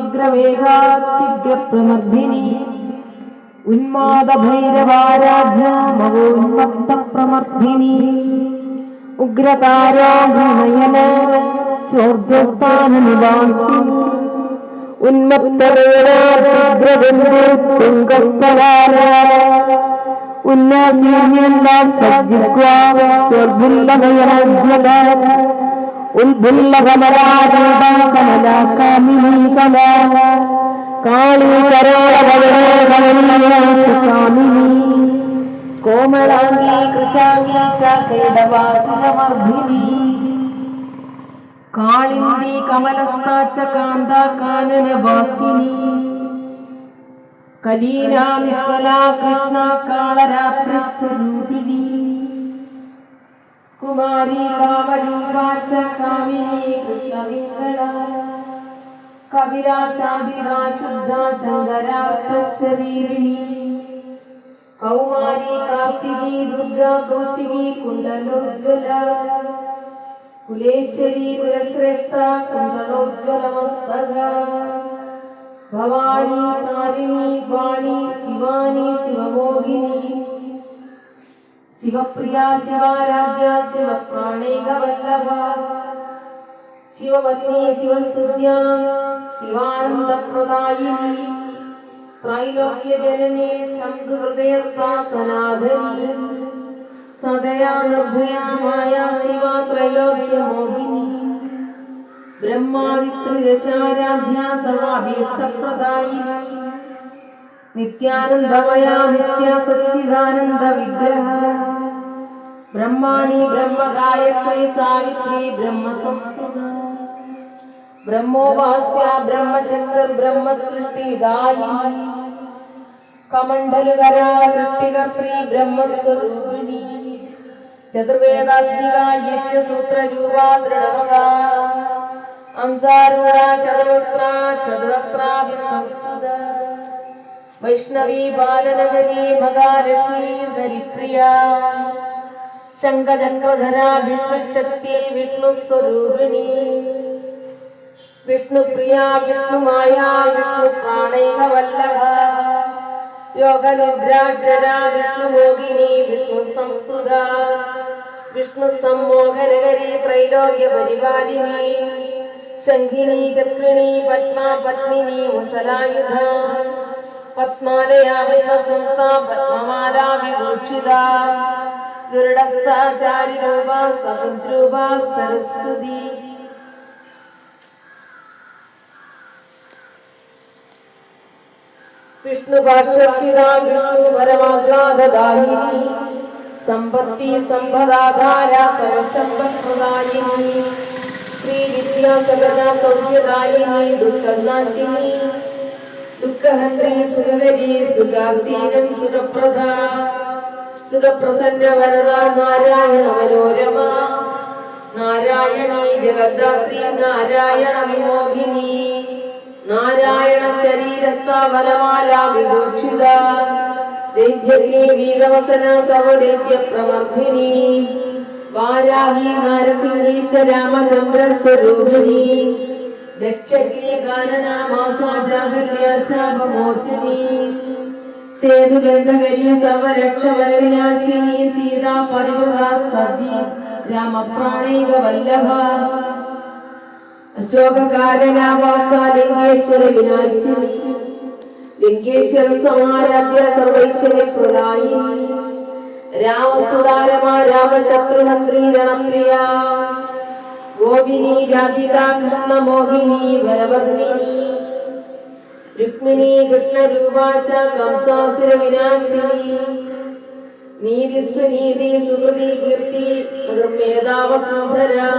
ഉഗ്രവേഗാത്യുഗ്രപ്രമർദ്ദിനി ഉന്മാദഭൈരവാരാജ്യമവോന്മത്തപ്രമർദ്ദിനി ഉഗ്രതാരോഹിണയന ചോർദ്യസ്ഥാന നിവാസിനി ഉന്മത്തവേരാഗ്രബന്ധു തുംഗസ്ഥലാല ഉല്ലാസീന്യല്ല കലാ കാളി കരോളകവളകാമിനി കോമളാംഗി കൃഷാംഗി ചൈടവാസുരമർദ്ദിനി കാളിന്തി കമലസ്ഥാച്ച കാന്ത കാനന വാസിനി കലീലാ നിഫലാ കൃഷ്ണ കാളരാത്രി സ്വരൂപിണി കുമാരി കാമരൂപാച്ച കാമിനി കൃഷ്ണവിങ്കള കവിരാ ശാന്തിരാ ശുദ്ധ ശങ്കരാർത്ഥ ശരീരിണി കൗമാരി കാർത്തികി ദുർഗാ കൗശികി കുണ്ടലോജ്വല കുലേശ്വരി കുലശ്രേഷ്ഠ കുണ്ടലോജ്വലമസ്തക ഭവാനി താരിണി വാണി ശിവാനി ശിവമോഹിനി. ശിവപ്രിയ ശിവാരാധ്യ ശിവപ്രാണേക വല്ലഭ ശിവപത്നി ശിവസ്തുത്യ ശിവാനന്ദപ്രദായിനി ത്രൈലോക്യജനനി ശംഖുഹൃദയസ്ഥാസനാധരി സദയാ നിർഭയാമായ ശിവ ത്രൈലോക്യമോഹിനി. ബ്രഹ്മാവിത്രിദശാരാധ്യ സർവാഭീഷ്ടപ്രദായിനി നിത്യാനന്ദമയാ നിത്യ സച്ചിദാനന്ദ വിഗ്രഹ ब्रह्माणि ब्रह्मगायत्री सावित्री ब्रह्मसंस्कृता ब्रह्मोपास्या ब्रह्मशङ्करब्रह्मसृष्टिदायिनी कमण्डलकरासृष्टिकर्त्री ब्रह्मस्वरूपिणी। चतुर्वेदाग्निका यज्ञसूत्ररूपा दृढमगा अंसारूढा चतुर्वक्त्रा ीत्रीष्टिदायिमरा संस्कृता वैष्णवी बालनगरी मगालक्ष्मी हरिप्रिया। ശംഖചക്രധര വിഷ്ണുശക്തി വിഷ്ണുസ്വരൂപിണി വിഷ്ണുപ്രിയ വിഷ്ണുമായ വിഷ്ണു പ്രാണൈക വല്ലഭ. യോഗനിദ്രാക്ഷര വിഷ്ണുമോഹിനി വിഷ്ണു സംസ്തുത. വിഷ്ണു സമ്മോഹനഗരി ത്രൈലോക്യ പരിപാലിനി. ശംഖിനി ചക്രിണി പത്മ പത്മിനി മുസലായുധ. പത്മാലയ പത്മസംസ്ഥ പത്മമാല വിഭൂഷിത. ഗരുഡസ്ഥാചാരിരൂപ സമുദ്രൂപ സരസ്വതി. വിഷ്ണു പാർശ്വസ്ഥിത വിഷ്ണു പരമാഹ്ലാദായിനി സമ്പത്തി സമ്പദാധാര സർവശമ്പത്പ്രദായിനി. ശ്രീ വിദ്യാസകല സൗഖ്യദായിനി ദുഃഖനാശിനി. ദുഃഖഹന്ത്രി സുഖകരി സുഖാസീനം സുഖപ്രദ. സുഖപ്രസന്ന വരദ നാരായണ മനോരമ നാരായണീ ജഗദ്ധാത്രി നാരായണ വിമോഹിനി നാരായണ ശരീരസ്ഥാവരമാല വിഭൂഷിത ദൈത്യഗ്നി വാരാഹി നാരസിംഹി രാമചന്ദ്ര സ്വരൂപിണി ദക്ഷഗ്നി ഗാനനാമാസാജാഹല്യ ശാപമോചിനി സേതുബന്ധകരി സർവരക്ഷവരവിനാശിനി സീതാ പതിവ്രത സതി രാമപ്രാണൈക വല്ലഭ. അശോകകാരനാവാസ ലിംഗേശ്വര വിനാശിനി. ലിംഗേശ്വര സമാരാധ്യ സർവൈശ്വര്യ പ്രദായിനി. രാമസ്തുതാരമ രാമശത്രുഹന്ത്രി രണപ്രിയ. ഗോപിനി രാധിക കൃഷ്ണ മോഹിനി വരവർണിനി രുക്മിണി കൃഷ്ണരൂപാച നീതി സുനീതി സുഹൃതി കീർത്തി മേധാവസുന്ധര